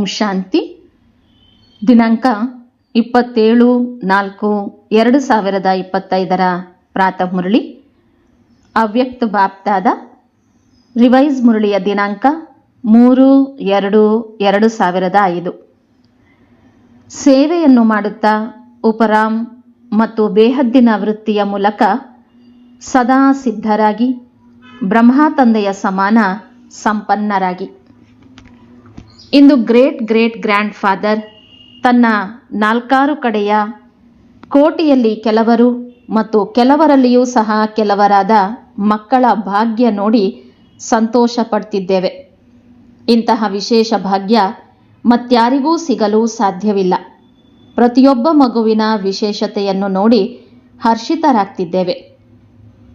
ಓಂ ಶಾಂತಿ. ದಿನಾಂಕ ಇಪ್ಪತ್ತೇಳು ನಾಲ್ಕು ಎರಡು ಸಾವಿರದ ಇಪ್ಪತ್ತೈದರ ಪ್ರಾತಃ ಮುರಳಿ. ಅವ್ಯಕ್ತ ಬಾಪ್ತಾದ ರಿವೈಸ್ ಮುರಳಿಯ ದಿನಾಂಕ ಮೂರು ಎರಡು ಎರಡು ಸಾವಿರದ ಐದು. ಸೇವೆಯನ್ನು ಮಾಡುತ್ತಾ ಉಪರಾಮ್ ಮತ್ತು ಬೇಹದ್ದಿನ ವೃತ್ತಿಯ ಮೂಲಕ ಸದಾ ಸಿದ್ಧರಾಗಿ ಬ್ರಹ್ಮ ತಂದೆಯ ಸಮಾನ ಸಂಪನ್ನರಾಗಿ. ಇಂದು ಗ್ರೇಟ್ ಗ್ರೇಟ್ ಗ್ರ್ಯಾಂಡ್ ಫಾದರ್ ತನ್ನ ನಾಲ್ಕಾರು ಕಡೆಯ ಕೋಟಿಯಲ್ಲಿ ಕೆಲವರು ಮತ್ತು ಕೆಲವರಲ್ಲಿಯೂ ಸಹ ಕೆಲವರಾದ ಮಕ್ಕಳ ಭಾಗ್ಯ ನೋಡಿ ಸಂತೋಷ ಪಡ್ತಿದ್ದೇವೆ ಇಂತಹ ವಿಶೇಷ ಭಾಗ್ಯ ಮತ್ಯಾರಿಗೂ ಸಿಗಲು ಸಾಧ್ಯವಿಲ್ಲ. ಪ್ರತಿಯೊಬ್ಬ ಮಗುವಿನ ವಿಶೇಷತೆಯನ್ನು ನೋಡಿ ಹರ್ಷಿತರಾಗ್ತಿದ್ದೇವೆ.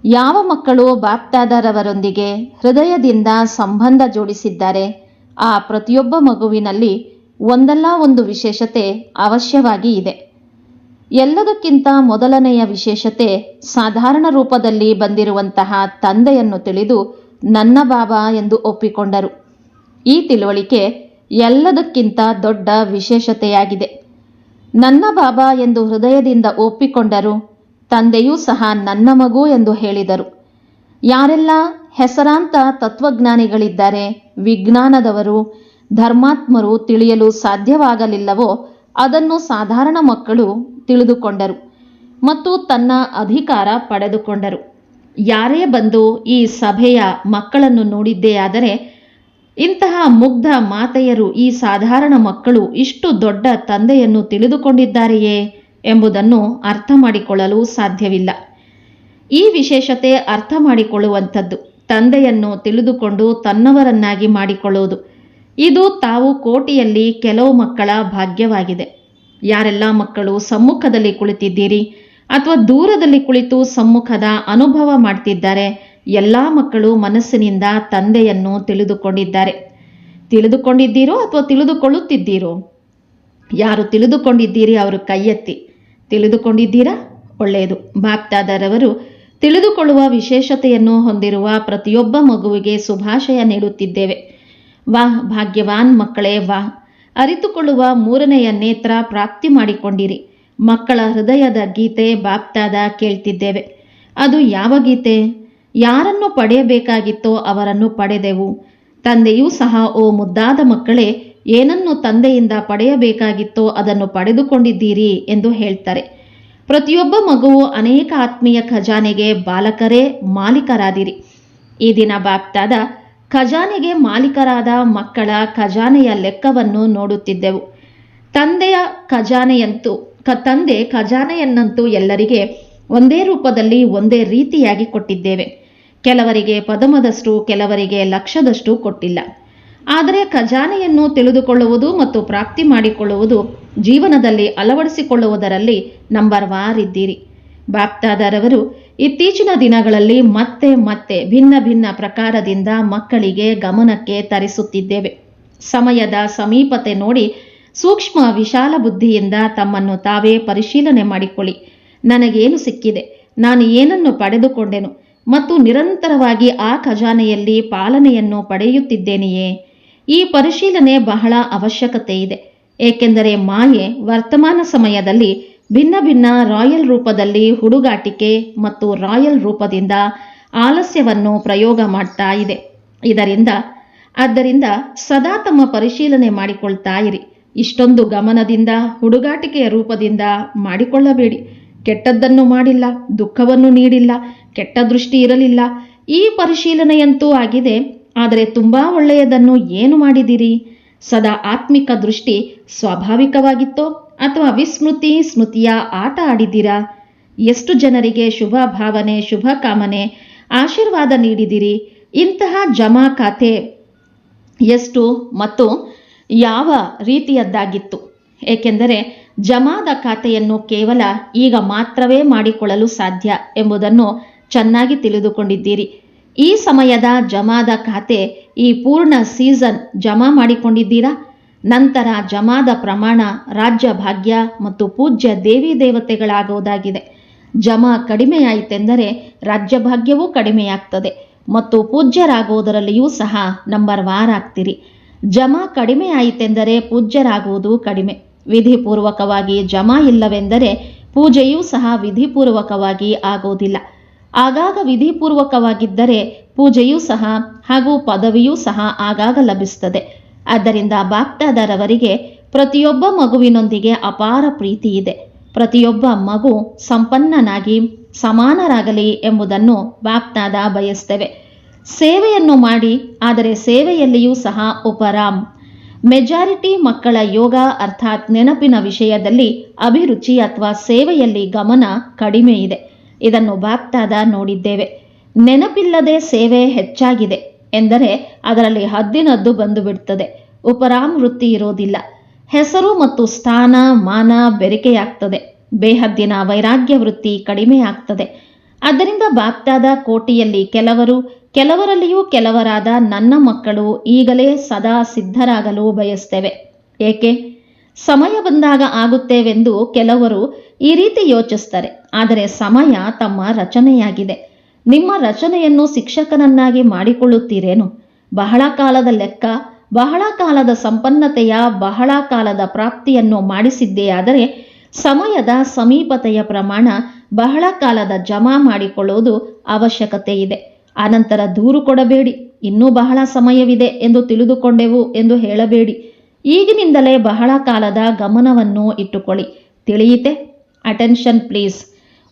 ಯಾವ ಮಕ್ಕಳು ಬಾಪ್ತಾದರವರೊಂದಿಗೆ ಹೃದಯದಿಂದ ಸಂಬಂಧ ಜೋಡಿಸಿದ್ದಾರೆ ಆ ಪ್ರತಿಯೊಬ್ಬ ಮಗುವಿನಲ್ಲಿ ಒಂದಲ್ಲ ಒಂದು ವಿಶೇಷತೆ ಅವಶ್ಯವಾಗಿ ಇದೆ. ಎಲ್ಲದಕ್ಕಿಂತ ಮೊದಲನೆಯ ವಿಶೇಷತೆ ಸಾಧಾರಣ ರೂಪದಲ್ಲಿ ಬಂದಿರುವಂತಹ ತಂದೆಯನ್ನು ತಿಳಿದು ನನ್ನ ಬಾಬಾ ಎಂದು ಒಪ್ಪಿಕೊಂಡರು. ಈ ತಿಳುವಳಿಕೆ ಎಲ್ಲದಕ್ಕಿಂತ ದೊಡ್ಡ ವಿಶೇಷತೆಯಾಗಿದೆ. ನನ್ನ ಬಾಬಾ ಎಂದು ಹೃದಯದಿಂದ ಒಪ್ಪಿಕೊಂಡರು ತಂದೆಯೂ ಸಹ ನನ್ನ ಮಗು ಎಂದು ಹೇಳಿದರು. ಯಾರೆಲ್ಲ ಹೆಸರಾಂತ ತತ್ವಜ್ಞಾನಿಗಳಿದ್ದಾರೆ. ವಿಜ್ಞಾನದವರು, ಧರ್ಮಾತ್ಮರು ತಿಳಿಯಲು ಸಾಧ್ಯವಾಗಲಿಲ್ಲವೋ ಅದನ್ನು ಸಾಧಾರಣ ಮಕ್ಕಳು ತಿಳಿದುಕೊಂಡರು ಮತ್ತು ತನ್ನ ಅಧಿಕಾರ ಪಡೆದುಕೊಂಡರು. ಯಾರೇ ಬಂದು ಈ ಸಭೆಯ ಮಕ್ಕಳನ್ನು ನೋಡಿದ್ದೇ ಆದರೆ ಇಂತಹ ಮುಗ್ಧ ಮಾತೆಯರು ಈ ಸಾಧಾರಣ ಮಕ್ಕಳು ಇಷ್ಟು ದೊಡ್ಡ ತಂದೆಯನ್ನು ತಿಳಿದುಕೊಂಡಿದ್ದಾರೆಯೇ ಎಂಬುದನ್ನು ಅರ್ಥ ಮಾಡಿಕೊಳ್ಳಲು ಸಾಧ್ಯವಿಲ್ಲ. ಈ ವಿಶೇಷತೆ ಅರ್ಥ ಮಾಡಿಕೊಳ್ಳುವಂಥದ್ದು ತಂದೆಯನ್ನು ತಿಳಿದುಕೊಂಡು ತನ್ನವರನ್ನಾಗಿ ಮಾಡಿಕೊಳ್ಳುವುದು. ಇದು ತಾವು ಕೋಟಿಯಲ್ಲಿ ಕೆಲವು ಮಕ್ಕಳ ಭಾಗ್ಯವಾಗಿದೆ. ಯಾರೆಲ್ಲ ಮಕ್ಕಳು ಸಮ್ಮುಖದಲ್ಲಿ ಕುಳಿತಿದ್ದೀರಿ ಅಥವಾ ದೂರದಲ್ಲಿ ಕುಳಿತು ಸಮ್ಮುಖದ ಅನುಭವ ಮಾಡ್ತಿದ್ದಾರೆ, ಎಲ್ಲ ಮಕ್ಕಳು ಮನಸ್ಸಿನಿಂದ ತಂದೆಯನ್ನು ತಿಳಿದುಕೊಂಡಿದ್ದಾರೆ. ತಿಳಿದುಕೊಂಡಿದ್ದೀರೋ ಅಥವಾ ತಿಳಿದುಕೊಳ್ಳುತ್ತಿದ್ದೀರೋ? ಯಾರು ತಿಳಿದುಕೊಂಡಿದ್ದೀರಿ, ಅವರು ಕೈ ಎತ್ತಿ ತಿಳಿದುಕೊಂಡಿದ್ದೀರಾ? ಒಳ್ಳೆಯದು. ಬಾಪ್ತಾದರವರು ತಿಳಿದುಕೊಳ್ಳುವ ವಿಶೇಷತೆಯನ್ನು ಹೊಂದಿರುವ ಪ್ರತಿಯೊಬ್ಬ ಮಗುವಿಗೆ ಶುಭಾಶಯ ನೀಡುತ್ತಿದ್ದೇವೆ. ವಾಹ್ ಭಾಗ್ಯವಾನ್ ಮಕ್ಕಳೇ ವಾಹ್ ಅರಿತುಕೊಳ್ಳುವ ಮೂರನೆಯ ನೇತ್ರ ಪ್ರಾಪ್ತಿ ಮಾಡಿಕೊಂಡಿರಿ. ಮಕ್ಕಳ ಹೃದಯದ ಗೀತೆ ಬಾಪ್ತಾದ ಕೇಳ್ತಿದ್ದೇವೆ. ಅದು ಯಾವ ಗೀತೆ? ಯಾರನ್ನು ಪಡೆಯಬೇಕಾಗಿತ್ತೋ ಅವರನ್ನು ಪಡೆದೆವು. ತಂದೆಯೂ ಸಹ, ಓ ಮುದ್ದಾದ ಮಕ್ಕಳೇ, ಏನನ್ನು ತಂದೆಯಿಂದ ಪಡೆಯಬೇಕಾಗಿತ್ತೋ ಅದನ್ನು ಪಡೆದುಕೊಂಡಿದ್ದೀರಿ ಎಂದು ಹೇಳ್ತಾರೆ. ಪ್ರತಿಯೊಬ್ಬ ಮಗುವು ಅನೇಕ ಆತ್ಮೀಯ ಖಜಾನೆಗೆ ಬಾಲಕರೇ ಮಾಲೀಕರಾದಿರಿ. ಈ ದಿನ ಬಾಪ್ತಾದ ಖಜಾನೆಗೆ ಮಾಲೀಕರಾದ ಮಕ್ಕಳ ಖಜಾನೆಯ ಲೆಕ್ಕವನ್ನು ನೋಡುತ್ತಿದ್ದೆವು. ತಂದೆಯ ಖಜಾನೆಯಂತೂ ಕ ತಂದೆ ಖಜಾನೆಯನ್ನಂತೂ ಎಲ್ಲರಿಗೆ ಒಂದೇ ರೂಪದಲ್ಲಿ ಒಂದೇ ರೀತಿಯಾಗಿ ಕೊಟ್ಟಿದ್ದೇವೆ. ಕೆಲವರಿಗೆ ಪದಮದಷ್ಟು, ಕೆಲವರಿಗೆ ಲಕ್ಷದಷ್ಟು ಕೊಟ್ಟಿಲ್ಲ. ಆದರೆ ಖಜಾನೆಯನ್ನು ತಿಳಿದುಕೊಳ್ಳುವುದು ಮತ್ತು ಪ್ರಾಪ್ತಿ ಮಾಡಿಕೊಳ್ಳುವುದು ಜೀವನದಲ್ಲಿ ಅಳವಡಿಸಿಕೊಳ್ಳುವುದರಲ್ಲಿ ನಂಬರ್ ವಾರ್ ಇದ್ದೀರಿ. ಬಾಪ್ತಾದರವರು, ಇತ್ತೀಚಿನ ದಿನಗಳಲ್ಲಿ ಮತ್ತೆ ಮತ್ತೆ ಭಿನ್ನ ಭಿನ್ನ ಪ್ರಕಾರದಿಂದ ಮಕ್ಕಳಿಗೆ ಗಮನಕ್ಕೆ ತರಿಸುತ್ತಿದ್ದೇವೆ. ಸಮಯದ ಸಮೀಪತೆ ನೋಡಿ ಸೂಕ್ಷ್ಮ ವಿಶಾಲ ಬುದ್ಧಿಯಿಂದ ತಮ್ಮನ್ನು ತಾವೇ ಪರಿಶೀಲನೆ ಮಾಡಿಕೊಳ್ಳಿ. ನನಗೇನು ಸಿಕ್ಕಿದೆ? ನಾನು ಏನನ್ನು ಪಡೆದುಕೊಂಡೆನು? ಮತ್ತು ನಿರಂತರವಾಗಿ ಆ ಖಜಾನೆಯಲ್ಲಿ ಪಾಲನೆಯನ್ನು ಪಡೆಯುತ್ತಿದ್ದೇನೆಯೇ? ಈ ಪರಿಶೀಲನೆ ಬಹಳ ಅವಶ್ಯಕತೆ ಇದೆ. ಏಕೆಂದರೆ ಮಾಯೆ ವರ್ತಮಾನ ಸಮಯದಲ್ಲಿ ಭಿನ್ನ ಭಿನ್ನ ರಾಯಲ್ ರೂಪದಲ್ಲಿ ಹುಡುಗಾಟಿಕೆ ಮತ್ತು ರಾಯಲ್ ರೂಪದಿಂದ ಆಲಸ್ಯವನ್ನು ಪ್ರಯೋಗ ಮಾಡ್ತಾ ಇದೆ. ಇದರಿಂದ, ಆದ್ದರಿಂದ ಸದಾ ತಮ್ಮ ಪರಿಶೀಲನೆ ಮಾಡಿಕೊಳ್ತಾ ಇರಿ. ಇಷ್ಟೊಂದು ಗಮನದಿಂದ, ಹುಡುಗಾಟಿಕೆಯ ರೂಪದಿಂದ ಮಾಡಿಕೊಳ್ಳಬೇಡಿ. ಕೆಟ್ಟದ್ದನ್ನು ಮಾಡಿಲ್ಲ, ದುಃಖವನ್ನು ನೀಡಿಲ್ಲ, ಕೆಟ್ಟ ದೃಷ್ಟಿ ಇರಲಿಲ್ಲ. ಈ ಪರಿಶೀಲನೆಯಂತೂ ಆಗಿದೆ. ಆದರೆ ತುಂಬ ಒಳ್ಳೆಯದನ್ನು ಏನು ಮಾಡಿದಿರಿ? ಸದಾ ಆತ್ಮಿಕ ದೃಷ್ಟಿ ಸ್ವಾಭಾವಿಕವಾಗಿತ್ತೋ ಅಥವಾ ವಿಸ್ಮೃತಿ ಸ್ಮೃತಿಯ ಆಟ ಆಡಿದ್ದೀರಾ? ಎಷ್ಟು ಜನರಿಗೆ ಶುಭ ಭಾವನೆ, ಶುಭ ಕಾಮನೆ, ಆಶೀರ್ವಾದ ನೀಡಿದಿರಿ? ಇಂತಹ ಜಮಾ ಖಾತೆ ಎಷ್ಟು ಮತ್ತು ಯಾವ ರೀತಿಯದ್ದಾಗಿತ್ತು? ಏಕೆಂದರೆ ಜಮಾದ ಖಾತೆಯನ್ನು ಕೇವಲ ಈಗ ಮಾತ್ರವೇ ಮಾಡಿಕೊಳ್ಳಲು ಸಾಧ್ಯ ಎಂಬುದನ್ನು ಚೆನ್ನಾಗಿ ತಿಳಿದುಕೊಂಡಿದ್ದೀರಿ. ಈ ಸಮಯದ ಜಮಾದ ಖಾತೆ ಈ ಪೂರ್ಣ ಸೀಸನ್ ಜಮಾ ಮಾಡಿಕೊಂಡಿದ್ದೀರಾ? ನಂತರ ಜಮಾದ ಪ್ರಮಾಣ ರಾಜ್ಯ ಭಾಗ್ಯ ಮತ್ತು ಪೂಜ್ಯ ದೇವಿ ದೇವತೆಗಳಾಗುವುದಾಗಿದೆ ಜಮಾ ಕಡಿಮೆಯಾಯಿತೆಂದರೆ ರಾಜ್ಯ ಭಾಗ್ಯವೂ ಕಡಿಮೆಯಾಗ್ತದೆ ಮತ್ತು ಪೂಜ್ಯರಾಗುವುದರಲ್ಲಿಯೂ ಸಹ ನಂಬರ್ ವಾರ್ ಆಗ್ತೀರಿ. ಜಮಾ ಕಡಿಮೆಯಾಯಿತೆಂದರೆ ಪೂಜ್ಯರಾಗುವುದು ಕಡಿಮೆ. ವಿಧಿಪೂರ್ವಕವಾಗಿ ಜಮಾ ಇಲ್ಲವೆಂದರೆ ಪೂಜೆಯೂ ಸಹ ವಿಧಿಪೂರ್ವಕವಾಗಿ ಆಗುವುದಿಲ್ಲ ಆಗಾಗ ವಿಧಿಪೂರ್ವಕವಾಗಿದ್ದರೆ ಪೂಜೆಯೂ ಸಹ ಹಾಗೂ ಪದವಿಯೂ ಸಹ ಆಗಾಗ ಲಭಿಸುತ್ತದೆ. ಆದ್ದರಿಂದ ಭಕ್ತಾದಾರವರಿಗೆ ಪ್ರತಿಯೊಬ್ಬ ಮಗುವಿನೊಂದಿಗೆ ಅಪಾರ ಪ್ರೀತಿ ಇದೆ. ಪ್ರತಿಯೊಬ್ಬ ಮಗು ಸಂಪನ್ನನಾಗಿ ಸಮಾನರಾಗಲಿ ಎಂಬುದನ್ನು ಬಾಪ್ತಾದ ಬಯಸ್ತೇವೆ ಸೇವೆಯನ್ನು ಮಾಡಿ, ಆದರೆ ಸೇವೆಯಲ್ಲಿಯೂ ಸಹ ಉಪರಾಮ್. ಮೆಜಾರಿಟಿ ಮಕ್ಕಳ ಯೋಗ ಅರ್ಥಾತ್ ನೆನಪಿನ ವಿಷಯದಲ್ಲಿ ಅಭಿರುಚಿ ಅಥವಾ ಸೇವೆಯಲ್ಲಿ ಗಮನ ಕಡಿಮೆ ಇದೆ. ಇದನ್ನು ಬಾಪ್ತಾದ ನೋಡಿದ್ದೇವೆ. ನೆನಪಿಲ್ಲದೆ ಸೇವೆ ಹೆಚ್ಚಾಗಿದೆ ಎಂದರೆ ಅದರಲ್ಲಿ ಹದ್ದಿನದ್ದು ಬಂದು ಬಿಡ್ತದೆ ಉಪರಾಮ್ ವೃತ್ತಿ ಇರೋದಿಲ್ಲ. ಹೆಸರು ಮತ್ತು ಸ್ಥಾನ, ಮಾನ ಬೆರಿಕೆಯಾಗ್ತದೆ. ಬೇಹದ್ದಿನ ವೈರಾಗ್ಯ ವೃತ್ತಿ ಕಡಿಮೆ ಆಗ್ತದೆ ಅದರಿಂದ ಬಾಪ್ತಾದ ಕೋಟಿಯಲ್ಲಿ ಕೆಲವರು, ಕೆಲವರಲ್ಲಿಯೂ ಕೆಲವರಾದ ನನ್ನ ಮಕ್ಕಳು ಈಗಲೇ ಸದಾ ಸಿದ್ಧರಾಗಲು ಬಯಸ್ತೇವೆ. ಏಕೆ? ಸಮಯ ಬಂದಾಗ ಆಗುತ್ತೇವೆಂದು ಕೆಲವರು ಈ ರೀತಿ ಯೋಚಿಸ್ತಾರೆ ಆದರೆ ಸಮಯ ತಮ್ಮ ರಚನೆಯಾಗಿದೆ. ನಿಮ್ಮ ರಚನೆಯನ್ನು ಶಿಕ್ಷಕನನ್ನಾಗಿ ಮಾಡಿಕೊಳ್ಳುತ್ತೀರೇನು? ಬಹಳ ಕಾಲದ ಲೆಕ್ಕ, ಬಹಳ ಕಾಲದ ಸಂಪನ್ನತೆಯ, ಬಹಳ ಕಾಲದ ಪ್ರಾಪ್ತಿಯನ್ನು ಮಾಡಿಸಿದ್ದೇ ಮಾಡಿಸಿದ್ದೆಯಾದರೆ ಸಮಯದ ಸಮೀಪತೆಯ ಪ್ರಮಾಣ ಬಹಳ ಕಾಲದ ಜಮಾ ಮಾಡಿಕೊಳ್ಳುವುದು ಅವಶ್ಯಕತೆ ಇದೆ ಆನಂತರ ದೂರು ಕೊಡಬೇಡಿ. ಇನ್ನೂ ಬಹಳ ಸಮಯವಿದೆ ಎಂದು ತಿಳಿದುಕೊಂಡೆವು ಎಂದು ಹೇಳಬೇಡಿ. ಈಗಿನಿಂದಲೇ ಬಹಳ ಕಾಲದ ಗಮನವನ್ನು ಇಟ್ಟುಕೊಳ್ಳಿ. ತಿಳಿಯಿತೆ? ಅಟೆನ್ಷನ್ ಪ್ಲೀಸ್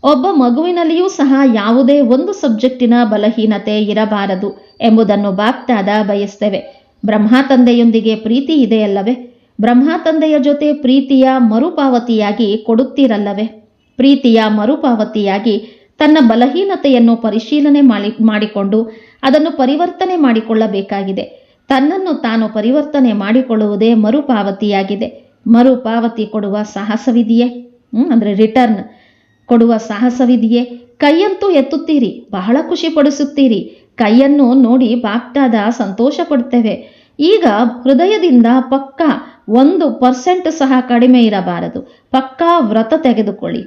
ಒಬ್ಬ ಮಗುವಿನಲ್ಲಿಯೂ ಸಹ ಯಾವುದೇ ಒಂದು ಸಬ್ಜೆಕ್ಟಿನ ಬಲಹೀನತೆ ಇರಬಾರದು ಎಂಬುದನ್ನು ಬಾಪ್ತಾದ ಬಯಸ್ತೇವೆ. ಬ್ರಹ್ಮ ತಂದೆಯೊಂದಿಗೆ ಪ್ರೀತಿ ಇದೆಯಲ್ಲವೇ? ಬ್ರಹ್ಮ ತಂದೆಯ ಜೊತೆ ಪ್ರೀತಿಯ ಮರುಪಾವತಿಯಾಗಿ ಕೊಡುತ್ತೀರಲ್ಲವೇ? ಪ್ರೀತಿಯ ಮರುಪಾವತಿಯಾಗಿ ತನ್ನ ಬಲಹೀನತೆಯನ್ನು ಪರಿಶೀಲನೆ ಮಾಡಿ ಮಾಡಿಕೊಂಡು ಅದನ್ನು ಪರಿವರ್ತನೆ ಮಾಡಿಕೊಳ್ಳಬೇಕಾಗಿದೆ. ತನ್ನನ್ನು ತಾನು ಪರಿವರ್ತನೆ ಮಾಡಿಕೊಳ್ಳುವುದೇ ಮರುಪಾವತಿಯಾಗಿದೆ. ಮರುಪಾವತಿ ಕೊಡುವ ಸಾಹಸವಿದೆಯೇ? ಅಂದ್ರೆ ರಿಟರ್ನ್ ಕೊಡುವ ಸಾಹಸವಿದೆಯೇ? ಕೈಯಂತೂ ಎತ್ತುತ್ತೀರಿ, ಬಹಳ ಖುಷಿ ಪಡಿಸುತ್ತೀರಿ ಕೈಯನ್ನು ನೋಡಿ ಬಾಪ್ತಾದ ಸಂತೋಷ ಪಡ್ತೇವೆ ಈಗ ಹೃದಯದಿಂದ ಪಕ್ಕ ಒಂದು ಪರ್ಸೆಂಟ್ ಸಹ ಕಡಿಮೆ ಇರಬಾರದು. ಪಕ್ಕಾ ವ್ರತ ತೆಗೆದುಕೊಳ್ಳಿ.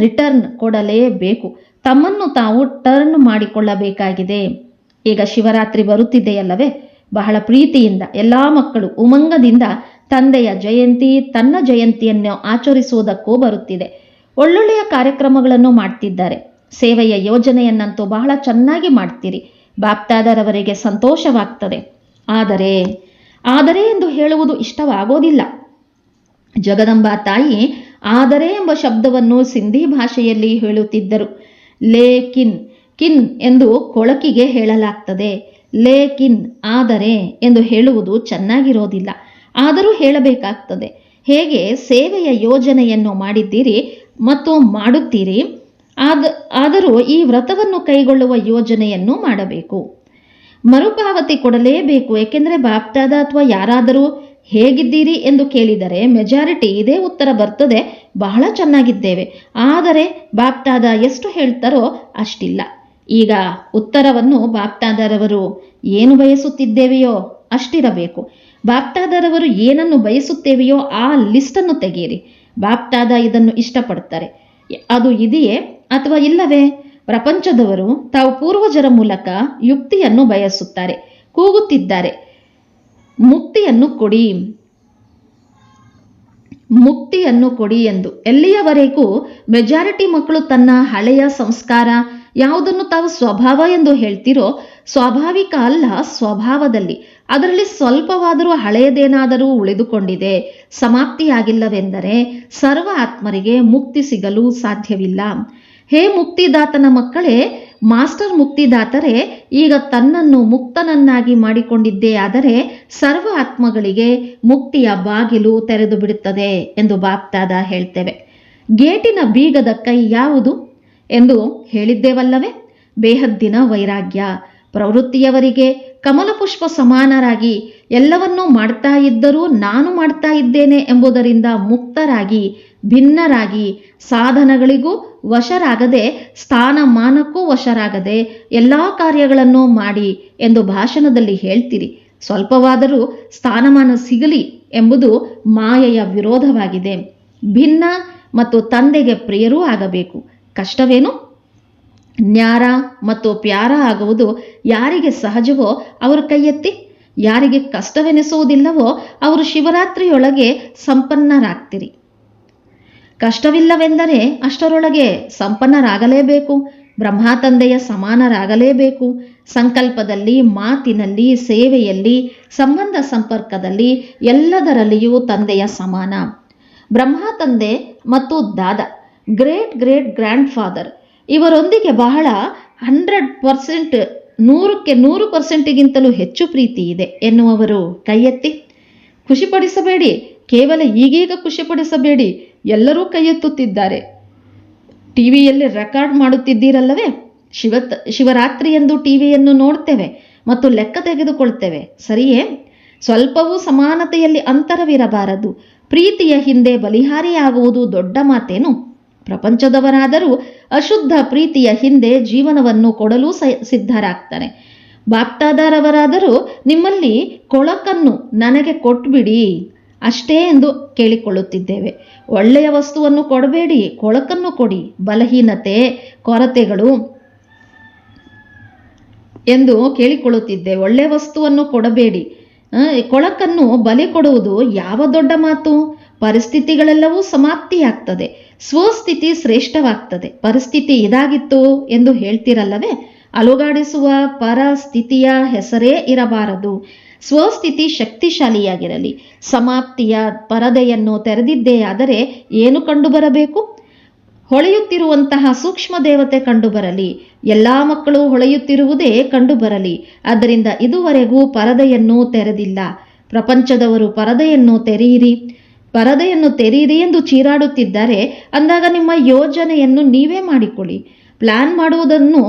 ರಿಟರ್ನ್ ಕೊಡಲೇಬೇಕು. ತಮ್ಮನ್ನು ತಾವು ಟರ್ನ್ ಮಾಡಿಕೊಳ್ಳಬೇಕಾಗಿದೆ. ಈಗ ಶಿವರಾತ್ರಿ ಬರುತ್ತಿದೆಯಲ್ಲವೇ? ಬಹಳ ಪ್ರೀತಿಯಿಂದ ಎಲ್ಲಾ ಮಕ್ಕಳು ಉಮಂಗದಿಂದ ತಂದೆಯ ಜಯಂತಿ, ತನ್ನ ಜಯಂತಿಯನ್ನು ಆಚರಿಸುವುದಕ್ಕೂ ಬರುತ್ತಿದೆ. ಒಳ್ಳೊಳ್ಳೆಯ ಕಾರ್ಯಕ್ರಮಗಳನ್ನು ಮಾಡ್ತಿದ್ದಾರೆ. ಸೇವೆಯ ಯೋಜನೆಯನ್ನಂತೂ ಬಹಳ ಚೆನ್ನಾಗಿ ಮಾಡ್ತೀರಿ. ಬಾಪ್ತಾದರವರಿಗೆ ಸಂತೋಷವಾಗ್ತದೆ. ಆದರೆ ಆದರೆ ಎಂದು ಹೇಳುವುದು ಇಷ್ಟವಾಗೋದಿಲ್ಲ. ಜಗದಂಬಾ ತಾಯಿ ಆದರೆ ಎಂಬ ಶಬ್ದವನ್ನು ಸಿಂಧಿ ಭಾಷೆಯಲ್ಲಿ ಹೇಳುತ್ತಿದ್ದರು. ಲೇ ಕಿನ್ ಕಿನ್ ಎಂದು ಕೊಳಕಿಗೆ ಹೇಳಲಾಗ್ತದೆ. ಲೇಕಿನ್ ಆದರೆ ಎಂದು ಹೇಳುವುದು ಚೆನ್ನಾಗಿರೋದಿಲ್ಲ. ಆದರೂ ಹೇಳಬೇಕಾಗ್ತದೆ. ಹೇಗೆ ಸೇವೆಯ ಯೋಜನೆಯನ್ನು ಮಾಡಿದ್ದೀರಿ ಮತ್ತು ಮಾಡುತ್ತೀರಿ? ಆದ, ಆದರೂ ಈ ವ್ರತವನ್ನು ಕೈಗೊಳ್ಳುವ ಯೋಜನೆಯನ್ನು ಮಾಡಬೇಕು. ಮರುಪಾವತಿ ಕೊಡಲೇಬೇಕು, ಏಕೆಂದರೆ ಬಾಪ್ತಾದ ಅಥವಾ ಯಾರಾದರೂ ಹೇಗಿದ್ದೀರಿ ಎಂದು ಕೇಳಿದರೆ ಮೆಜಾರಿಟಿ ಇದೇ ಉತ್ತರ ಬರ್ತದೆ. ಬಹಳ ಚೆನ್ನಾಗಿದ್ದೇವೆ. ಆದರೆ ಬಾಪ್ತಾದ ಎಷ್ಟು ಹೇಳ್ತಾರೋ ಅಷ್ಟಿಲ್ಲ. ಈಗ ಉತ್ತರವನ್ನು ಬಾಪ್ತಾದರವರು ಏನು ಬಯಸುತ್ತಿದ್ದೇವೆಯೋ ಅಷ್ಟಿರಬೇಕು. ಬಾಪ್ತಾದರವರು ಏನನ್ನು ಬಯಸುತ್ತೇವೆಯೋ ಆ ಲಿಸ್ಟನ್ನು ತೆಗೆಯಿರಿ. ಬಾಪ್ತಾದ ಇದನ್ನು ಇಷ್ಟಪಡ್ತಾರೆ ಅದು ಇದೆಯೇ ಅಥವಾ ಇಲ್ಲವೇ? ಪ್ರಪಂಚದವರು ತಾವು ಪೂರ್ವಜರ ಮೂಲಕ ಯುಕ್ತಿಯನ್ನು ಬಯಸುತ್ತಾರೆ, ಕೂಗುತ್ತಿದ್ದಾರೆ. ಮುಕ್ತಿಯನ್ನು ಕೊಡಿ. ಮುಕ್ತಿಯನ್ನು ಕೊಡಿ ಎಂದು ಎಲ್ಲಿಯವರೆಗೂ ಮೆಜಾರಿಟಿ ಮಕ್ಕಳು ತನ್ನ ಹಳೆಯ ಸಂಸ್ಕಾರ ಯಾವುದನ್ನು ತಾವು ಸ್ವಭಾವ ಎಂದು ಹೇಳ್ತಿರೋ, ಸ್ವಾಭಾವಿಕ ಅಲ್ಲ ಸ್ವಭಾವದಲ್ಲಿ. ಅದರಲ್ಲಿ ಸ್ವಲ್ಪವಾದರೂ ಹಳೆಯದೇನಾದರೂ ಉಳಿದುಕೊಂಡಿದೆ, ಸಮಾಪ್ತಿಯಾಗಿಲ್ಲವೆಂದರೆ ಸರ್ವ ಆತ್ಮರಿಗೆ ಮುಕ್ತಿ ಸಿಗಲು ಸಾಧ್ಯವಿಲ್ಲ. ಹೇ ಮುಕ್ತಿದಾತನ ಮಕ್ಕಳೇ, ಮಾಸ್ಟರ್ ಮುಕ್ತಿದಾತರೇ, ಈಗ ತನ್ನನ್ನು ಮುಕ್ತನನ್ನಾಗಿ ಮಾಡಿಕೊಂಡಿದ್ದೇ ಆದರೆ ಸರ್ವ ಆತ್ಮಗಳಿಗೆ ಮುಕ್ತಿಯ ಬಾಗಿಲು ತೆರೆದು ಬಿಡುತ್ತದೆ ಎಂದು ಬಾಪ್ತಾದ ಹೇಳ್ತೇವೆ. ಗೇಟಿನ ಬೀಗದ ಕೈ ಯಾವುದು? ಎಂದು ಹೇಳಿದ್ದೇವಲ್ಲವೇ? ಬೇಹದ್ದಿನ ವೈರಾಗ್ಯ. ಪ್ರವೃತ್ತಿಯವರಿಗೆ ಕಮಲಪುಷ್ಪ ಸಮಾನರಾಗಿ ಎಲ್ಲವನ್ನೂ ಮಾಡ್ತಾ ಇದ್ದರೂ ನಾನು ಮಾಡ್ತಾ ಇದ್ದೇನೆ ಎಂಬುದರಿಂದ ಮುಕ್ತರಾಗಿ, ಭಿನ್ನರಾಗಿ, ಸಾಧನಗಳಿಗೂ ವಶರಾಗದೆ, ಸ್ಥಾನಮಾನಕ್ಕೂ ವಶರಾಗದೆ ಎಲ್ಲ ಕಾರ್ಯಗಳನ್ನು ಮಾಡಿ ಎಂದು ಭಾಷಣದಲ್ಲಿ ಹೇಳ್ತೀರಿ. ಸ್ವಲ್ಪವಾದರೂ ಸ್ಥಾನಮಾನ ಸಿಗಲಿ ಎಂಬುದು ಮಾಯೆಯ ವಿರೋಧವಾಗಿದೆ. ಭಿನ್ನ ಮತ್ತು ತಂದೆಗೆ ಪ್ರಿಯರೂ ಆಗಬೇಕು. ಕಷ್ಟವೇನು? ನ್ಯಾರ ಮತ್ತು ಪ್ಯಾರ ಆಗುವುದು ಯಾರಿಗೆ ಸಹಜವೋ ಅವರ ಕೈಯೆತ್ತಿ. ಯಾರಿಗೆ ಕಷ್ಟವೆನಿಸುವುದಿಲ್ಲವೋ ಅವರು ಶಿವರಾತ್ರಿಯೊಳಗೆ ಸಂಪನ್ನರಾಗ್ತಿರಿ. ಕಷ್ಟವಿಲ್ಲವೆಂದರೆ ಅಷ್ಟರೊಳಗೆ ಸಂಪನ್ನರಾಗಲೇಬೇಕು ಬ್ರಹ್ಮ ತಂದೆಯ ಸಮಾನರಾಗಲೇಬೇಕು. ಸಂಕಲ್ಪದಲ್ಲಿ, ಮಾತಿನಲ್ಲಿ, ಸೇವೆಯಲ್ಲಿ, ಸಂಬಂಧ ಸಂಪರ್ಕದಲ್ಲಿ ಎಲ್ಲದರಲ್ಲಿಯೂ ತಂದೆಯ ಸಮಾನ. ಬ್ರಹ್ಮ ತಂದೆ ಮತ್ತು ದಾದ. ಗ್ರೇಟ್ ಗ್ರೇಟ್ ಗ್ರ್ಯಾಂಡ್ ಫಾದರ್ ಇವರೊಂದಿಗೆ ಬಹಳ ಹಂಡ್ರೆಡ್ ಪರ್ಸೆಂಟ್ ನೂರಕ್ಕೆ ನೂರು ಪರ್ಸೆಂಟಿಗಿಂತಲೂ ಹೆಚ್ಚು ಪ್ರೀತಿ ಇದೆ ಎನ್ನುವವರು ಕೈ ಎತ್ತಿ ಖುಷಿಪಡಿಸಬೇಡಿ, ಕೇವಲ ಈಗೀಗ ಖುಷಿಪಡಿಸಬೇಡಿ, ಎಲ್ಲರೂ ಕೈ ಎತ್ತುತ್ತಿದ್ದಾರೆ ಟಿವಿಯಲ್ಲಿ ರೆಕಾರ್ಡ್ ಮಾಡುತ್ತಿದ್ದೀರಲ್ಲವೇ? ಶಿವ ಶಿವರಾತ್ರಿ ಎಂದು ಟಿವಿಯನ್ನು ನೋಡ್ತೇವೆ ಮತ್ತು ಲೆಕ್ಕ ತೆಗೆದುಕೊಳ್ತೇವೆ, ಸರಿಯೇ? ಸ್ವಲ್ಪವೂ ಸಮಾನತೆಯಲ್ಲಿ ಅಂತರವಿರಬಾರದು. ಪ್ರೀತಿಯ ಹಿಂದೆ ಬಲಿಹಾರಿಯಾಗುವುದು ದೊಡ್ಡ ಮಾತೇನು? ಪ್ರಪಂಚದವರಾದರೂ ಅಶುದ್ಧ ಪ್ರೀತಿಯ ಹಿಂದೆ ಜೀವನವನ್ನು ಕೊಡಲು ಸಿದ್ಧರಾಗ್ತಾರೆ ಬಾಪ್ತಾದಾರವರಾದರೂ ನಿಮ್ಮಲ್ಲಿ ಕೊಳಕನ್ನು ನನಗೆ ಕೊಟ್ಬಿಡಿ. ಅಷ್ಟೇ ಎಂದು ಕೇಳಿಕೊಳ್ಳುತ್ತಿದ್ದೇವೆ. ಒಳ್ಳೆಯ ವಸ್ತುವನ್ನು ಕೊಡಬೇಡಿ, ಕೊಳಕನ್ನು ಕೊಡಿ, ಬಲಹೀನತೆ, ಕೊರತೆಗಳು ಎಂದು ಕೇಳಿಕೊಳ್ಳುತ್ತಿದ್ದೆ ಒಳ್ಳೆಯ ವಸ್ತುವನ್ನು ಕೊಡಬೇಡಿ. ಕೊಳಕನ್ನು ಬಲಿ ಕೊಡುವುದು ಯಾವ ದೊಡ್ಡ ಮಾತು? ಪರಿಸ್ಥಿತಿಗಳೆಲ್ಲವೂ ಸಮಾಪ್ತಿಯಾಗ್ತದೆ. ಸ್ವಸ್ಥಿತಿ ಶ್ರೇಷ್ಠವಾಗ್ತದೆ. ಪರಿಸ್ಥಿತಿ ಇದಾಗಿತ್ತು ಎಂದು ಹೇಳ್ತಿರಲ್ಲವೇ? ಅಲುಗಾಡಿಸುವ ಪರಸ್ಥಿತಿಯ ಹೆಸರೇ ಇರಬಾರದು. ಸ್ವಸ್ಥಿತಿ ಶಕ್ತಿಶಾಲಿಯಾಗಿರಲಿ. ಸಮಾಪ್ತಿಯ ಪರದೆಯನ್ನು ತೆರೆದಿದ್ದೇ ಆದರೆ ಏನು ಕಂಡುಬರಬೇಕು? ಹೊಳೆಯುತ್ತಿರುವಂತಹ ಸೂಕ್ಷ್ಮ ದೇವತೆ ಕಂಡುಬರಲಿ. ಎಲ್ಲ ಮಕ್ಕಳು ಹೊಳೆಯುತ್ತಿರುವುದೇ ಕಂಡುಬರಲಿ. ಆದ್ದರಿಂದ ಇದುವರೆಗೂ ಪರದೆಯನ್ನು ತೆರೆದಿಲ್ಲ. ಪ್ರಪಂಚದವರು ಪರದೆಯನ್ನು ತೆರೆಯಿರಿ. ಪರದೆಯನ್ನು ತೆರೆಯಿರಿ ಎಂದು ಚೀರಾಡುತ್ತಿದ್ದಾರೆ ಅಂದಾಗ ನಿಮ್ಮ ಯೋಜನೆಯನ್ನು ನೀವೇ ಮಾಡಿಕೊಳ್ಳಿ. ಪ್ಲಾನ್ ಮಾಡುವುದನ್ನು,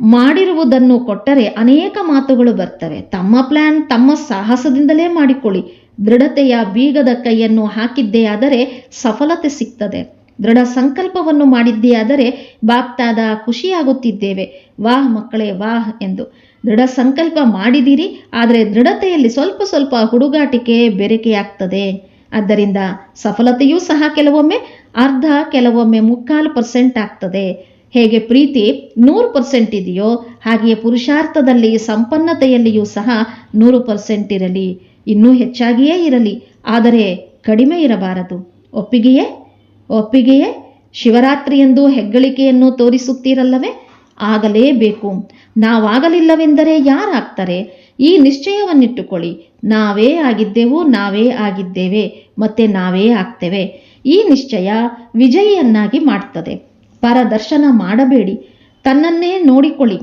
ಮಾಡಿರುವುದನ್ನು ಕೊಟ್ಟರೆ ಅನೇಕ ಮಾತುಗಳು ಬರ್ತವೆ. ತಮ್ಮ ಪ್ಲಾನ್ ತಮ್ಮ ಸಾಹಸದಿಂದಲೇ ಮಾಡಿಕೊಳ್ಳಿ. ದೃಢತೆಯ ಬೀಗದ ಕೈಯನ್ನು ಹಾಕಿದ್ದೇ ಆದರೆ ಸಫಲತೆ ಸಿಗ್ತದೆ. ದೃಢ ಸಂಕಲ್ಪವನ್ನು ಮಾಡಿದ್ದೇ ಆದರೆ ಬಾಗ್ತಾದ ಖುಷಿಯಾಗುತ್ತಿದ್ದೇವೆ. ವಾಹ್ ಮಕ್ಕಳೇ, ವಾಹ್ ಎಂದು. ದೃಢ ಸಂಕಲ್ಪ ಮಾಡಿದಿರಿ, ಆದರೆ ದೃಢತೆಯಲ್ಲಿ ಸ್ವಲ್ಪ ಸ್ವಲ್ಪ ಹುಡುಗಾಟಿಕೆ ಬೆರಕೆಯಾಗ್ತದೆ. ಆದ್ದರಿಂದ ಸಫಲತೆಯೂ ಸಹ ಕೆಲವೊಮ್ಮೆ, ಅರ್ಧ ಕೆಲವೊಮ್ಮೆ ಮುಕ್ಕಾಲು ಪರ್ಸೆಂಟ್ ಆಗ್ತದೆ. ಹೇಗೆ ಪ್ರೀತಿ ನೂರು ಪರ್ಸೆಂಟ್ ಇದೆಯೋ, ಹಾಗೆಯೇ ಪುರುಷಾರ್ಥದಲ್ಲಿ ಸಂಪನ್ನತೆಯಲ್ಲಿಯೂ ಸಹ ನೂರು ಪರ್ಸೆಂಟ್ ಇರಲಿ, ಇನ್ನೂ ಹೆಚ್ಚಾಗಿಯೇ ಇರಲಿ, ಆದರೆ ಕಡಿಮೆ ಇರಬಾರದು. ಒಪ್ಪಿಗೆಯೇ? ಒಪ್ಪಿಗೆಯೇ? ಶಿವರಾತ್ರಿ ಎಂದು ಹೆಗ್ಗಳಿಕೆಯನ್ನು ತೋರಿಸುತ್ತೀರಲ್ಲವೇ? ಆಗಲೇಬೇಕು. ನಾವಾಗಲಿಲ್ಲವೆಂದರೆ ಯಾರಾಗ್ತಾರೆ? ಈ ನಿಶ್ಚಯವನ್ನಿಟ್ಟುಕೊಳ್ಳಿ. ನಾವೇ ಆಗಿದ್ದೆವು, ನಾವೇ ಆಗಿದ್ದೇವೆ, ಮತ್ತೆ ನಾವೇ ಆಗ್ತೇವೆ. ಈ ನಿಶ್ಚಯ ವಿಜಯಿಯನ್ನಾಗಿ ಮಾಡ್ತದೆ. ಪರದರ್ಶನ ಮಾಡಬೇಡಿ. ತನ್ನನ್ನೇ ನೋಡಿಕೊಳ್ಳಿ.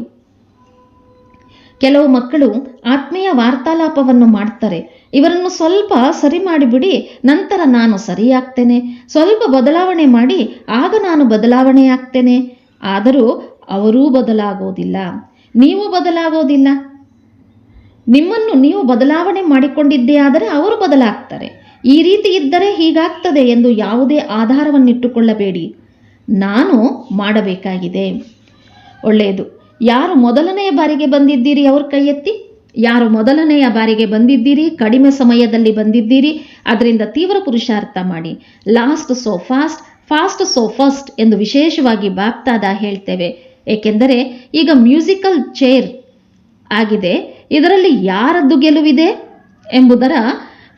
ಕೆಲವು ಮಕ್ಕಳು ಆತ್ಮೀಯ ವಾರ್ತಾಲಾಪವನ್ನು ಮಾಡ್ತಾರೆ. ಇವರನ್ನು ಸ್ವಲ್ಪ ಸರಿ ಮಾಡಿಬಿಡಿ, ನಂತರ ನಾನು ಸರಿಯಾಗ್ತೇನೆ. ಸ್ವಲ್ಪ ಬದಲಾವಣೆ ಮಾಡಿ, ಆಗ ನಾನು ಬದಲಾವಣೆ ಆಗ್ತೇನೆ ಆದರೂ ಅವರೂ ಬದಲಾಗೋದಿಲ್ಲ. ನೀವು ಬದಲಾಗೋದಿಲ್ಲ. ನಿಮ್ಮನ್ನು ನೀವು ಬದಲಾವಣೆ ಮಾಡಿಕೊಂಡಿದ್ದೇ ಆದರೆ ಅವರು ಬದಲಾಗ್ತಾರೆ. ಈ ರೀತಿ ಇದ್ದರೆ ಹೀಗಾಗ್ತದೆ ಎಂದು ಯಾವುದೇ ಆಧಾರವನ್ನಿಟ್ಟುಕೊಳ್ಳಬೇಡಿ. ನಾನು ಮಾಡಬೇಕಾಗಿದೆ. ಒಳ್ಳೆಯದು. ಯಾರು ಮೊದಲನೆಯ ಬಾರಿಗೆ ಬಂದಿದ್ದೀರಿ ಅವ್ರ ಕೈ ಎತ್ತಿ ಯಾರು ಮೊದಲನೆಯ ಬಾರಿಗೆ ಬಂದಿದ್ದೀರಿ? ಕಡಿಮೆ ಸಮಯದಲ್ಲಿ ಬಂದಿದ್ದೀರಿ? ಅದರಿಂದ ತೀವ್ರ ಪುರುಷಾರ್ಥ ಮಾಡಿ. Last so fast fast so first ಎಂದು ವಿಶೇಷವಾಗಿ ಬಾಪ್ತಾದ ಹೇಳ್ತೇವೆ. ಏಕೆಂದರೆ ಈಗ ಮ್ಯೂಸಿಕಲ್ ಚೇರ್ ಆಗಿದೆ. ಇದರಲ್ಲಿ ಯಾರದ್ದು ಗೆಲುವಿದೆ ಎಂಬುದರ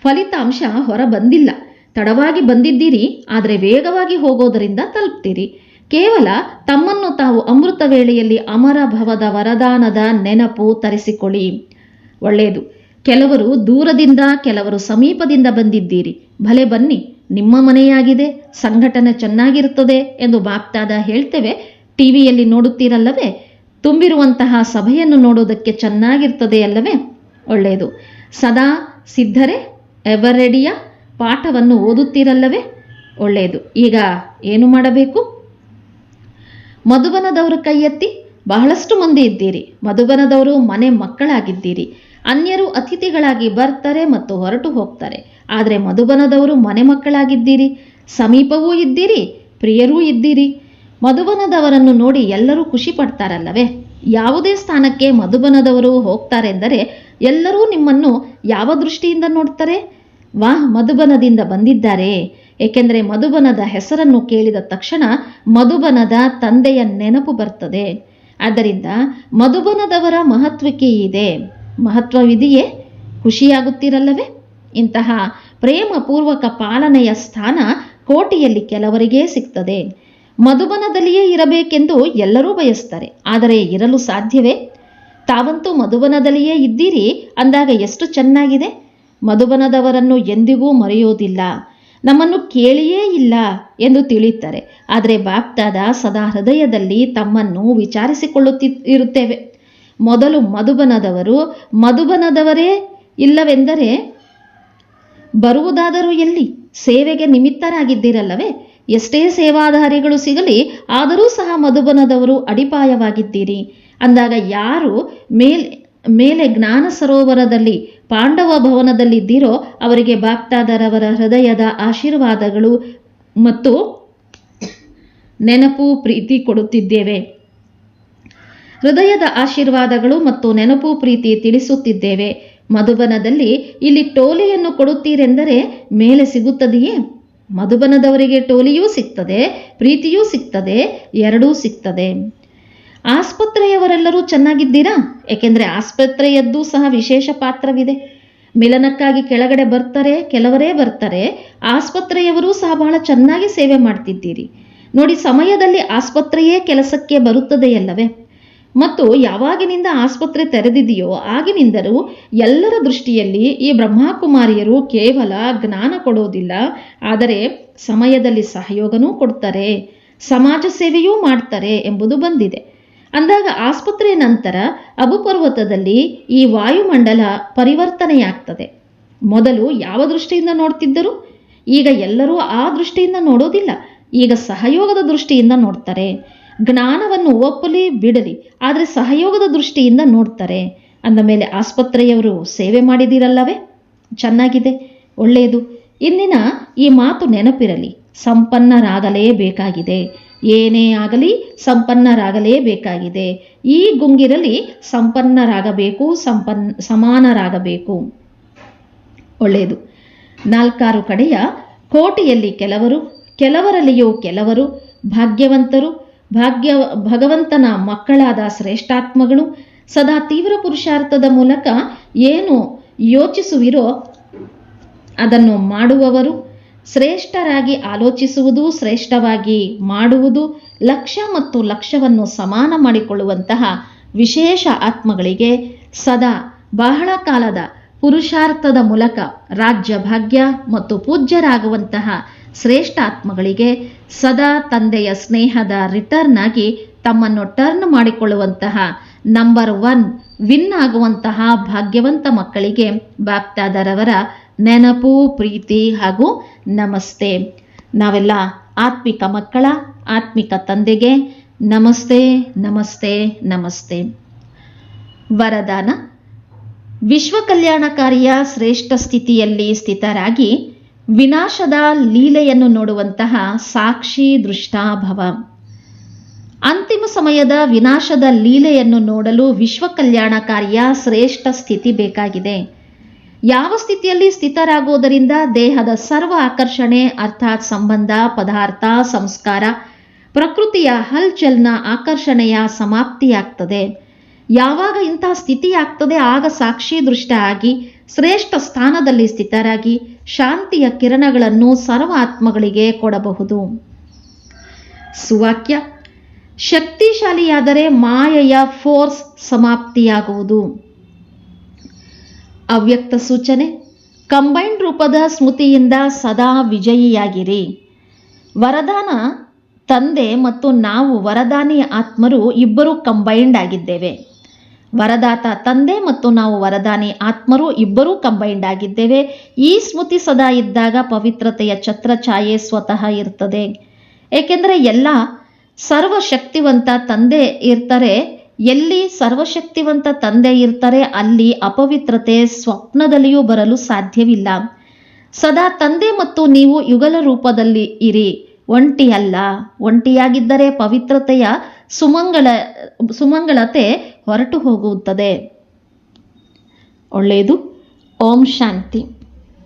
ಫಲಿತಾಂಶ ಹೊರ ಬಂದಿಲ್ಲ ತಡವಾಗಿ ಬಂದಿದ್ದೀರಿ, ಆದರೆ ವೇಗವಾಗಿ ಹೋಗೋದರಿಂದ ತಲುಪ್ತೀರಿ. ಕೇವಲ ತಮ್ಮನ್ನು ತಾವು ಅಮೃತ ವೇಳೆಯಲ್ಲಿ ಅಮರ ಭವದ ವರದಾನದ ನೆನಪು ತರಿಸಿಕೊಳ್ಳಿ. ಒಳ್ಳೆಯದು. ಕೆಲವರು ದೂರದಿಂದ, ಕೆಲವರು ಸಮೀಪದಿಂದ ಬಂದಿದ್ದೀರಿ. ಭಲೆ ಬನ್ನಿ, ನಿಮ್ಮ ಮನೆಯಾಗಿದೆ, ಸಂಘಟನೆ ಚೆನ್ನಾಗಿರುತ್ತದೆ ಎಂದು ಬಾಪ್ತಾದ ಹೇಳ್ತೇವೆ. ಟಿವಿಯಲ್ಲಿ ನೋಡುತ್ತೀರಲ್ಲವೇ? ತುಂಬಿರುವಂತಹ ಸಭೆಯನ್ನು ನೋಡೋದಕ್ಕೆ ಚೆನ್ನಾಗಿರ್ತದೆ ಅಲ್ಲವೇ? ಒಳ್ಳೆಯದು. ಸದಾ ಸಿದ್ಧರೇ ಎವರ್ ರೆಡಿಯ ಪಾಠವನ್ನು ಓದುತ್ತೀರಲ್ಲವೇ? ಒಳ್ಳೆಯದು. ಈಗ ಏನು ಮಾಡಬೇಕು? ಮಧುಬನದವರು ಕೈ ಎತ್ತಿ ಬಹಳಷ್ಟು ಮಂದಿ ಇದ್ದೀರಿ. ಮಧುಬನದವರು ಮನೆ ಮಕ್ಕಳಾಗಿದ್ದೀರಿ. ಅನ್ಯರು ಅತಿಥಿಗಳಾಗಿ ಬರ್ತಾರೆ ಮತ್ತು ಹೊರಟು ಹೋಗ್ತಾರೆ. ಆದರೆ ಮಧುಬನದವರು ಮನೆ ಮಕ್ಕಳಾಗಿದ್ದೀರಿ. ಸಮೀಪವೂ ಇದ್ದೀರಿ, ಪ್ರಿಯರೂ ಇದ್ದೀರಿ. ಮಧುಬನದವರನ್ನು ನೋಡಿ ಎಲ್ಲರೂ ಖುಷಿ ಪಡ್ತಾರಲ್ಲವೇ? ಯಾವುದೇ ಸ್ಥಾನಕ್ಕೆ ಮಧುಬನದವರು ಹೋಗ್ತಾರೆಂದರೆ ಎಲ್ಲರೂ ನಿಮ್ಮನ್ನು ಯಾವ ದೃಷ್ಟಿಯಿಂದ ನೋಡ್ತಾರೆ? ವಾಹ್, ಮಧುಬನದಿಂದ ಬಂದಿದ್ದಾರೆ. ಏಕೆಂದರೆ ಮಧುಬನದ ಹೆಸರನ್ನು ಕೇಳಿದ ತಕ್ಷಣ ಮಧುಬನದ ತಂದೆಯ ನೆನಪು ಬರ್ತದೆ. ಆದ್ದರಿಂದ ಮಧುಬನದವರ ಮಹತ್ವಕ್ಕೆ ಇದೆ. ಮಹತ್ವವಿದೆಯೇ? ಖುಷಿಯಾಗುತ್ತಿರಲ್ಲವೇ? ಇಂತಹ ಪ್ರೇಮಪೂರ್ವಕ ಪಾಲನೆಯ ಸ್ಥಾನ ಕೋಟಿಯಲ್ಲಿ ಕೆಲವರಿಗೇ ಸಿಗ್ತದೆ. ಮಧುಬನದಲ್ಲಿಯೇ ಇರಬೇಕೆಂದು ಎಲ್ಲರೂ ಬಯಸ್ತಾರೆ ಆದರೆ ಇರಲು ಸಾಧ್ಯವೇ? ತಾವಂತೂ ಮಧುಬನದಲ್ಲಿಯೇ ಇದ್ದೀರಿ ಅಂದಾಗ ಎಷ್ಟು ಚೆನ್ನಾಗಿದೆ? ಮಧುಬನದವರನ್ನು ಎಂದಿಗೂ ಮರೆಯೋದಿಲ್ಲ. ನಮ್ಮನ್ನು ಕೇಳಿಯೇ ಇಲ್ಲ ಎಂದು ತಿಳಿಯುತ್ತಾರೆ. ಆದರೆ ಬಾಪ್ತಾದ ಸದಾ ಹೃದಯದಲ್ಲಿ ತಮ್ಮನ್ನು ವಿಚಾರಿಸಿಕೊಳ್ಳುತ್ತಿ ಇರುತ್ತೇವೆ ಮೊದಲು ಮಧುಬನದವರು ಮಧುಬನದವರೇ ಇಲ್ಲವೆಂದರೆ ಬರುವುದಾದರೂ ಎಲ್ಲಿ? ಸೇವೆಗೆ ನಿಮಿತ್ತರಾಗಿದ್ದೀರಲ್ಲವೇ? ಎಷ್ಟೇ ಸೇವಾಧಾರಿಗಳು ಸಿಗಲಿ, ಆದರೂ ಸಹ ಮಧುಬನದವರು ಅಡಿಪಾಯವಾಗಿದ್ದೀರಿ. ಅಂದಾಗ ಯಾರು ಮೇಲೆ ಮೇಲೆ ಜ್ಞಾನ ಸರೋವರದಲ್ಲಿ, ಪಾಂಡವ ಭವನದಲ್ಲಿದ್ದೀರೋ ಅವರಿಗೆ ಭಕ್ತಾದರವರ ಹೃದಯದ ಆಶೀರ್ವಾದಗಳು ಮತ್ತು ನೆನಪು ಪ್ರೀತಿ ಕೊಡುತ್ತಿದ್ದೇವೆ. ಹೃದಯದ ಆಶೀರ್ವಾದಗಳು ಮತ್ತು ನೆನಪು ಪ್ರೀತಿ ತಿಳಿಸುತ್ತಿದ್ದೇವೆ. ಮಧುಬನದಲ್ಲಿ ಇಲ್ಲಿ ಟೋಲೆಯನ್ನು ಕೊಡುತ್ತೀರೆಂದರೆ ಮೇಲೆ ಸಿಗುತ್ತದೆಯೇ? ಮಧುಬನದವರಿಗೆ ಟೋಲಿಯೂ ಸಿಗ್ತದೆ, ಪ್ರೀತಿಯೂ ಸಿಗ್ತದೆ, ಎರಡೂ ಸಿಗ್ತದೆ. ಆಸ್ಪತ್ರೆಯವರೆಲ್ಲರೂ ಚೆನ್ನಾಗಿದ್ದೀರಾ? ಏಕೆಂದರೆ ಆಸ್ಪತ್ರೆಯದ್ದು ಸಹ ವಿಶೇಷ ಪಾತ್ರವಿದೆ. ಮಿಲನಕ್ಕಾಗಿ ಕೆಳಗಡೆ ಬರ್ತಾರೆ, ಕೆಲವರೇ ಬರ್ತಾರೆ. ಆಸ್ಪತ್ರೆಯವರೂ ಸಹ ಬಹಳ ಚೆನ್ನಾಗಿ ಸೇವೆ ಮಾಡ್ತಿದ್ದೀರಿ. ನೋಡಿ, ಸಮಯದಲ್ಲಿ ಆಸ್ಪತ್ರೆಯೇ ಕೆಲಸಕ್ಕೆ ಬರುತ್ತದೆಯಲ್ಲವೇ? ಮತ್ತು ಯಾವಾಗಿನಿಂದ ಆಸ್ಪತ್ರೆ ತೆರೆದಿದೆಯೋ ಆಗಿನಿಂದಲೂ ಎಲ್ಲರ ದೃಷ್ಟಿಯಲ್ಲಿ ಈ ಬ್ರಹ್ಮಕುಮಾರಿಯರು ಕೇವಲ ಜ್ಞಾನ ಕೊಡೋದಿಲ್ಲ, ಆದರೆ ಸಮಯದಲ್ಲಿ ಸಹಯೋಗನೂ ಕೊಡ್ತಾರೆ, ಸಮಾಜ ಸೇವೆಯೂ ಮಾಡ್ತಾರೆ ಎಂಬುದು ಬಂದಿದೆ. ಅಂದಾಗ ಆಸ್ಪತ್ರೆಯ ನಂತರ ಅಬುಪರ್ವತದಲ್ಲಿ ಈ ವಾಯುಮಂಡಲ ಪರಿವರ್ತನೆಯಾಗ್ತದೆ. ಮೊದಲು ಯಾವ ದೃಷ್ಟಿಯಿಂದ ನೋಡ್ತಿದ್ದರು? ಈಗ ಎಲ್ಲರೂ ಆ ದೃಷ್ಟಿಯಿಂದ ನೋಡೋದಿಲ್ಲ, ಈಗ ಸಹಯೋಗದ ದೃಷ್ಟಿಯಿಂದ ನೋಡ್ತಾರೆ. ಜ್ಞಾನವನ್ನು ಒಪ್ಪಲಿ ಬಿಡಲಿ, ಆದರೆ ಸಹಯೋಗದ ದೃಷ್ಟಿಯಿಂದ ನೋಡ್ತಾರೆ. ಅಂದ ಮೇಲೆ ಆಸ್ಪತ್ರೆಯವರು ಸೇವೆ ಮಾಡಿದಿರಲ್ಲವೇ ಚೆನ್ನಾಗಿದೆ, ಒಳ್ಳೆಯದು. ಇಂದಿನ ಈ ಮಾತು ನೆನಪಿರಲಿ ಸಂಪನ್ನರಾಗಲೇಬೇಕಾಗಿದೆ ಏನೇ ಆಗಲಿ ಸಂಪನ್ನರಾಗಲೇಬೇಕಾಗಿದೆ ಈ ಗುಂಗಿರಲಿ ಸಂಪನ್ನರಾಗಬೇಕು, ಸಂಪನ್, ಸಮಾನರಾಗಬೇಕು. ಒಳ್ಳೆಯದು. ನಾಲ್ಕಾರು ಕಡೆಯ ಕೋಟೆಯಲ್ಲಿ ಕೆಲವರು, ಕೆಲವರಲ್ಲಿಯೂ ಕೆಲವರು, ಭಾಗ್ಯವಂತರು ಭಾಗ್ಯ, ಭಗವಂತನ ಮಕ್ಕಳಾದ ಶ್ರೇಷ್ಠಾತ್ಮಗಳು ಸದಾ ತೀವ್ರ ಪುರುಷಾರ್ಥದ ಮೂಲಕ ಏನು ಯೋಚಿಸುವಿರೋ ಅದನ್ನು ಮಾಡುವವರು ಶ್ರೇಷ್ಠರಾಗಿ ಆಲೋಚಿಸುವುದು, ಶ್ರೇಷ್ಠವಾಗಿ ಮಾಡುವುದು ಲಕ್ಷ್ಯ ಮತ್ತು ಲಕ್ಷ್ಯವನ್ನು ಸಮಾನ ಮಾಡಿಕೊಳ್ಳುವಂತಹ ವಿಶೇಷ ಆತ್ಮಗಳಿಗೆ ಸದಾ ಬಹಳ ಕಾಲದ ಪುರುಷಾರ್ಥದ ಮೂಲಕ ರಾಜ್ಯ ಭಾಗ್ಯ ಮತ್ತು ಪೂಜ್ಯರಾಗುವಂತಹ ಶ್ರೇಷ್ಠ ಆತ್ಮಗಳಿಗೆ ಸದಾ ತಂದೆಯ ಸ್ನೇಹದ ರಿಟರ್ನ್ ಆಗಿ ತಮ್ಮನ್ನು ಟರ್ನ್ ಮಾಡಿಕೊಳ್ಳುವಂತಹ ನಂಬರ್ ಒನ್ ವಿನ್ ಆಗುವಂತಹ ಭಾಗ್ಯವಂತ ಮಕ್ಕಳಿಗೆ ಬಾಪ್ತಾದರವರ ನೆನಪು, ಪ್ರೀತಿ ಹಾಗೂ ನಮಸ್ತೆ. ನಾವೆಲ್ಲ ಆತ್ಮಿಕ ಮಕ್ಕಳ, ಆತ್ಮಿಕ ತಂದೆಗೆ ನಮಸ್ತೆ ನಮಸ್ತೆ ನಮಸ್ತೆ. ವರದಾನ. ವಿಶ್ವ ಕಲ್ಯಾಣಕಾರಿಯ ಶ್ರೇಷ್ಠ ಸ್ಥಿತಿಯಲ್ಲಿ ಸ್ಥಿತರಾಗಿ ವಿನಾಶದ ಲೀಲೆಯನ್ನು ನೋಡುವಂತಹ ಸಾಕ್ಷಿ ದೃಷ್ಟಾಭವ. ಅಂತಿಮ ಸಮಯದ ವಿನಾಶದ ಲೀಲೆಯನ್ನು ನೋಡಲು ವಿಶ್ವ ಕಲ್ಯಾಣಕಾರಿಯ ಶ್ರೇಷ್ಠ ಸ್ಥಿತಿ ಬೇಕಾಗಿದೆ. ಯಾವ ಸ್ಥಿತಿಯಲ್ಲಿ ಸ್ಥಿತರಾಗುವುದರಿಂದ ದೇಹದ ಸರ್ವ ಆಕರ್ಷಣೆ ಅರ್ಥಾತ್ ಸಂಬಂಧ, ಪದಾರ್ಥ, ಸಂಸ್ಕಾರ, ಪ್ರಕೃತಿಯ ಹಲ್ಚಲ್ನ ಆಕರ್ಷಣೆಯ ಸಮಾಪ್ತಿಯಾಗ್ತದೆ. ಯಾವಾಗ ಇಂತಹ ಸ್ಥಿತಿ ಆಗ್ತದೆ ಆಗ ಸಾಕ್ಷಿ ದೃಷ್ಟ ಆಗಿ ಶ್ರೇಷ್ಠ ಸ್ಥಾನದಲ್ಲಿ ಸ್ಥಿತರಾಗಿ ಶಾಂತಿಯ ಕಿರಣಗಳನ್ನು ಸರ್ವಾತ್ಮಗಳಿಗೆ ಕೊಡಬಹುದು. ಸುವಾಕ್ಯ, ಶಕ್ತಿಶಾಲಿಯಾದರೆ ಮಾಯೆಯ ಫೋರ್ಸ್ ಸಮಾಪ್ತಿಯಾಗುವುದು. ಅವ್ಯಕ್ತ ಸೂಚನೆ ಕಂಬೈನ್ಡ್ ರೂಪದ ಸ್ಮೃತಿಯಿಂದ ಸದಾ ವಿಜಯಿಯಾಗಿರಿ. ವರದಾನ ತಂದೆ ಮತ್ತು ನಾವು ವರದಾನಿ ಆತ್ಮರು ಇಬ್ಬರು ಕಂಬೈನ್ಡ್ ಆಗಿದ್ದೇವೆ. ವರದಾತ ತಂದೆ ಮತ್ತು ನಾವು ವರದಾನಿ ಆತ್ಮರು ಇಬ್ಬರೂ ಕಂಬೈಂಡ್ ಆಗಿದ್ದೇವೆ. ಈ ಸ್ಮೃತಿ ಸದಾ ಇದ್ದಾಗ ಪವಿತ್ರತೆಯ ಛತ್ರ ಛಾಯೆ ಸ್ವತಃ ಇರ್ತದೆ. ಏಕೆಂದರೆ ಎಲ್ಲ ಸರ್ವಶಕ್ತಿವಂತ ತಂದೆ ಇರ್ತಾರೆ. ಎಲ್ಲಿ ಸರ್ವಶಕ್ತಿವಂತ ತಂದೆ ಇರ್ತಾರೆ, ಅಲ್ಲಿ ಅಪವಿತ್ರತೆ ಸ್ವಪ್ನದಲ್ಲಿಯೂ ಬರಲು ಸಾಧ್ಯವಿಲ್ಲ. ಸದಾ ತಂದೆ ಮತ್ತು ನೀವು ಯುಗಲ ರೂಪದಲ್ಲಿ ಇರಿ. ಒಂಟಿ ಅಲ್ಲ ಒಂಟಿಯಾಗಿದ್ದರೆ ಪವಿತ್ರತೆಯ ಸುಮಂಗಳ ಸುಮಂಗಳತೆ ಹೊರಟು ಹೋಗುತ್ತದೆ. ಒಳ್ಳೆಯದು. ಓಂ ಶಾಂತಿ.